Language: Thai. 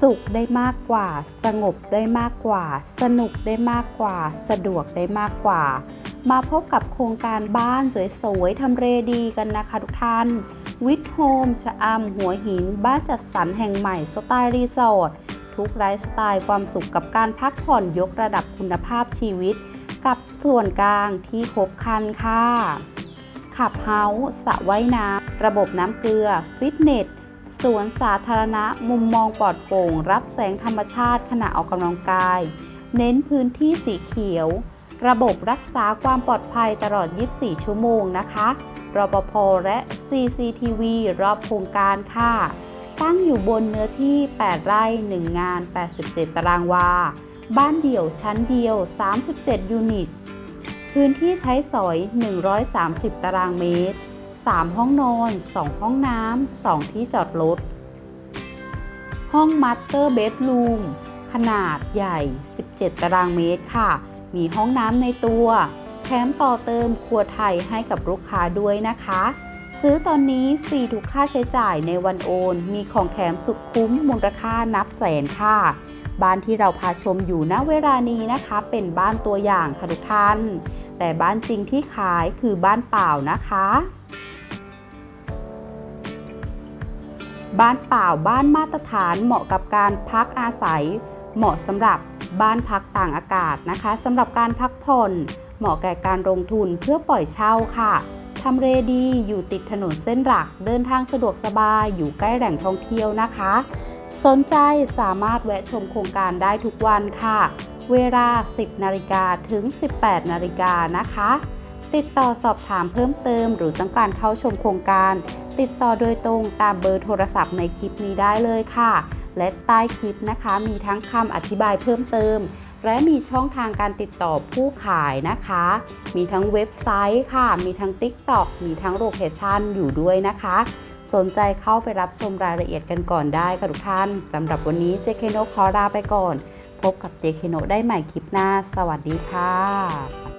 สุขได้มากกว่า สงบได้มากกว่า สนุกได้มากกว่า สะดวกได้มากกว่า มาพบกับโครงการบ้านสวยๆทำเลดีกันนะคะทุกท่าน วิทโฮมชะอำหัวหิน บ้านจัดสรรแห่งใหม่สไตล์รีสอร์ททุกไลฟ์สไตล์ความสุขกับการพักผ่อนยกระดับคุณภาพชีวิต กับส่วนกลางที่ครบครันค่ะขับเฮาส์สระว่ายน้ำระบบน้ำเกลือ ฟิตเนส สวนสาธารณะมุมมองปลอดโปร่ง รับแสงธรรมชาติขณะออกกำลังกาย เน้นพื้นที่สีเขียว ระบบรักษาความปลอดภัยตลอด 24 ชั่วโมงนะคะรปภและ CCTV รอบโครงการค่ะ ตั้งอยู่บนเนื้อที่ 8 ไร่ 1 งาน 87 ตารางวา บ้านเดี่ยวชั้นเดียว 37 ยูนิต พื้นที่ใช้สอย 130 ตารางเมตร 3 ห้องนอน 2 ห้องน้ำ 2 ที่จอดรถ ห้องมัตเตอร์เบดรูมขนาดใหญ่ 17 ตารางเมตรค่ะ มีห้องน้ำในตัว แถมต่อเติมครัวไทยให้กับลูกค้าด้วยนะคะ ซื้อตอนนี้ฟรีทุกค่าใช้จ่ายในวันโอน มีของแถมสุดคุ้มมูลค่านับแสนค่ะ บ้านที่เราพาชมอยู่ณเวลานี้นะคะ เป็นบ้านตัวอย่างค่ะทุกท่าน แต่บ้านจริงที่ขายคือบ้านเปล่านะคะ บ้านเปล่าบ้านมาตรฐานเหมาะกับการพักอาศัย เหมาะสำหรับบ้านพักต่างอากาศนะคะสำหรับการพักผ่อน เหมาะแก่การลงทุนเพื่อปล่อยเช่าค่ะทำเลดีอยู่ติดถนนเส้นหลัก เดินทางสะดวกสบายอยู่ใกล้แหล่งท่องเที่ยวนะคะ สนใจสามารถแวะชมโครงการได้ทุกวันค่ะ เวลา 10 นาฬิกาถึง 18 นาฬิกานะคะ ติดต่อสอบถามเพิ่มเติม หรือต้องการเข้าชมโครงการ ติดต่อโดยตรงตามเบอร์โทรศัพท์ในคลิปนี้ได้เลยค่ะ และใต้คลิปนะคะมีทั้งคำอธิบายเพิ่มเติม และมีช่องทางการติดต่อผู้ขายนะคะ มีทั้งเว็บไซต์ค่ะ มีทั้ง TikTok มีทั้งโลเคชันอยู่ด้วยนะคะ สนใจเข้าไปรับชมรายละเอียดกันก่อนได้ค่ะทุกท่านสำหรับวันนี้เจเคโนขอลาไปก่อน พบกับเจเคโนได้ใหม่คลิปหน้า สวัสดีค่ะ